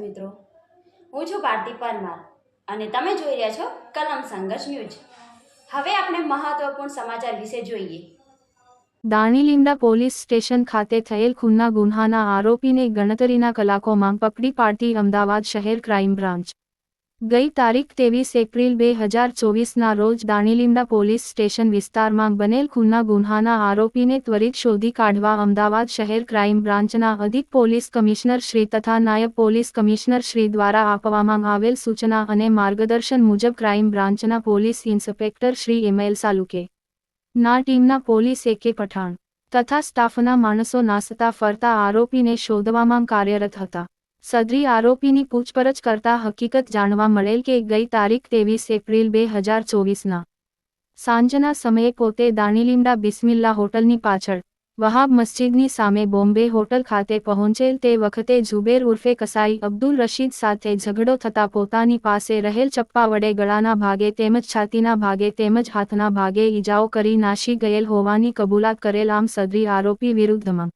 મિત્રો, હું છું ભારતી પરમાર અને તમે જોઈ રહ્યા છો કલમ સંઘર્ષ ન્યૂઝ. હવે આપણે મહત્વપૂર્ણ સમાચાર વિશે જોઈએ. દાણીલીમડા પોલીસ સ્ટેશન ખાતે થયેલ ખૂનના ગુન્હાના આરોપીને ગણતરીના કલાકોમાં પકડી પાડતી અમદાવાદ શહેર ક્રાઇમ બ્રાન્ચ. ગઈ તારીખ ત્રેવીસ એપ્રિલ બે હજાર ચોવીસના રોજ દાણીલીમડા પોલીસ સ્ટેશન વિસ્તારમાં બનેલ ખૂનના ગુન્હાના આરોપીને ત્વરિત શોધી કાઢવા અમદાવાદ શહેર ક્રાઇમ બ્રાન્ચના અધિક પોલીસ કમિશનર શ્રી તથા નાયબ પોલીસ કમિશનર શ્રી દ્વારા આપવામાં આવેલ સૂચના અને માર્ગદર્શન મુજબ ક્રાઇમ બ્રાન્ચના police inspector Shri ML Saluke ના ટીમના પોલીસ એકે પઠાણ તથા સ્ટાફના માણસો નાસતા ફરતા આરોપીને શોધવામાં કાર્યરત હતા. સદરી આરોપીની પૂછપરછ કરતા હકીકત જાણવા મળેલ કે ગઈ તારીખ ત્રેવીસ એપ્રિલ બે હજાર ચોવીસના સાંજના સમયે પોતે દાણીલીમડા બિસ્મિલ્લા હોટલની પાછળ વહાબ મસ્જિદની સામે બોમ્બે હોટલ ખાતે પહોંચેલ તે વખતે ઝુબેર ઉર્ફે કસાઈ અબ્દુલ રશીદ સાથે ઝઘડો થતા પોતાની પાસે રહેલ ચપ્પા વડે ગળાના ભાગે તેમજ છાતીના ભાગે તેમજ હાથના ભાગે ઈજાઓ કરી નાશી ગયેલ હોવાની કબૂલાત કરેલ આમ સદરી આરોપી વિરુદ્ધમાં